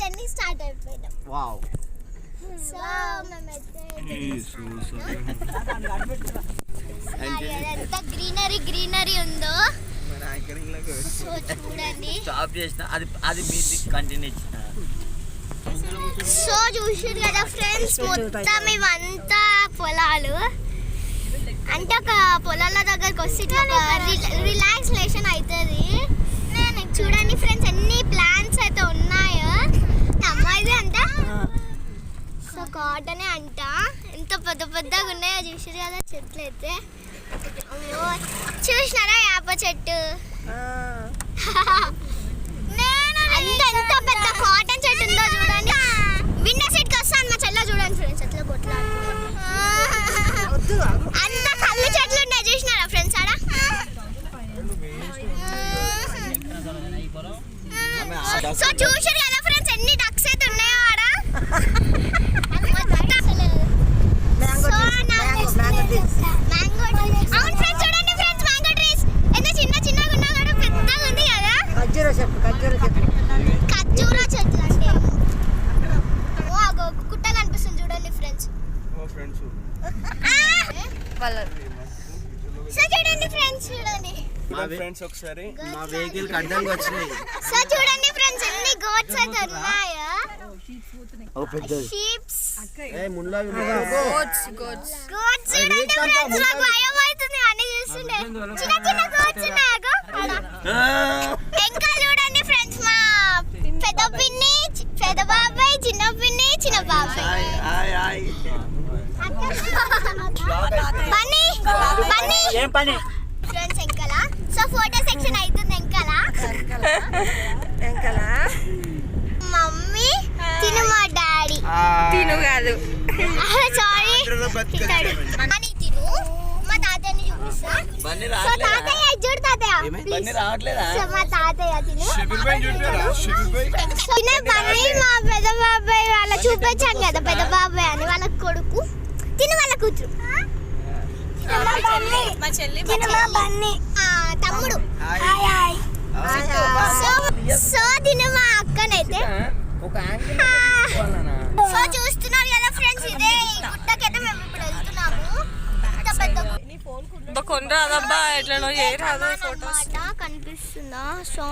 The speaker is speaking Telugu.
జర్నీ స్టార్ట్ అయిపోయినాం. వావ్. సో మేమైతే అంటే ఎంత గ్రీనరీ గ్రీనరీ ఉందో. సో చూడండి. స్టాప్ చేసిన అది అది మీది కంటిన్యూ సో చూసారు కదా ఫ్రెండ్స్ మొత్తం ఇవంతా పొలాలు. అంటే ఒక పొలాల దగ్గరకు వస్తే ఇట్లా ఒక రిలాక్సేషన్ అవుతుంది చూడండి ఫ్రెండ్స్ ఎన్ని ప్లాన్స్ అయితే ఉన్నాయో అమ్మాయిది అంట సో కాటనే అంట. ఎంత పెద్ద పెద్దగా ఉన్నాయో చూసారు కదా చెట్లు అయితే. అమ్మో, చూసినారా యాప చెట్టు? అంత ఎంత పెద్ద కాటన్ చెట్టు ఉందో చూడండి. విండో సీట్కి వస్తాను మా చెల్ల చూడండి ఫ్రెండ్స్ అంత కళ్ళు చెట్లు ఉన్నాయి చూసినారా ఫ్రెండ్స్ ఆడ? సో చూసారు కదా ఫ్రెండ్స్ ఎన్ని డక్స్ అయితే ఉన్నాయో ఆడ సో మ్యాంగో అవును ఫ్రెండ్స్ చూడండి ఫ్రెండ్స్ మ్యాంగో ట్రీస్ ఎంత చిన్న చిన్నగా ఉన్నా కూడా పెద్దగా ఉంది కదా ఖర్జూర చెట్టు ఖర్జూర చెట్టు ఖర్జూర చెట్లు అంటే ఓ అగో ఒక కుట్ట కనిపిస్తుంది చూడండి ఫ్రెండ్స్ ఫ్రెండ్స్ సో చూడండి ఫ్రెండ్స్ చూడండి మా ఫ్రెండ్స్ ఒకసారి. మా వెహికల్కి అడ్డంగా వచ్చినాయి. సో చూడండి ఫ్రెండ్స్ ఎన్ని గోట్స్ అయితే ఉన్నాయో. ఓ పెద్దది. షీప్స్ ఏ ముళ్ళవి గోట్స్ చూడండి ఫ్రెండ్స్ నాకు భయం అవుతుంది అన్ని చూస్తుండే చిన్న చిన్న గోట్స్ ఉన్నాయి అగో ఆడ. ఇంకా చూడండి ఫ్రెండ్స్ మా పెద్ద పిన్ని చి- పెద్ద బాబాయ్ చిన్న పిన్ని చిన్న బాబాయ్ బన్నీ బన్నీ ఏం పని? ఫ్రెండ్స్ ఎంకల సో ఫోటో సెక్షన్ అవుతుంది ఎంకల వెంకలా మమ్మీ తిను మా డాడీ. తిను కాదు. సారీ తిను. మా తాతయ్యని చూపిస్తా. సో తాతయ్య చూడు తాతయ్య బండి రావట్లేదా? సో మా తాతయ్య తిను. షబీర్ భాయ్ చూడతారా షబీర్ భాయ్ తినే బన్నీ మా పెద్ద బాబాయ్ వాళ్ళ చూపించాను కదా పెద్ద బాబాయ్ అని వాళ్ళ కొడుకు. తిను వాళ్ళ కూతురు. మా చెల్లి. తిను మా బన్నీ. ఆ, తమ్ముడు. సో సో తిను మా అక్కనైతే. ఒక యాంగిల్ సో చూస్తున్నారు కదా ఫ్రెండ్స్ ఇదే కొనరాదబ్బా ఎట్లనో ఏ రాదు అన్నమాట కనిపిస్తుందా? సో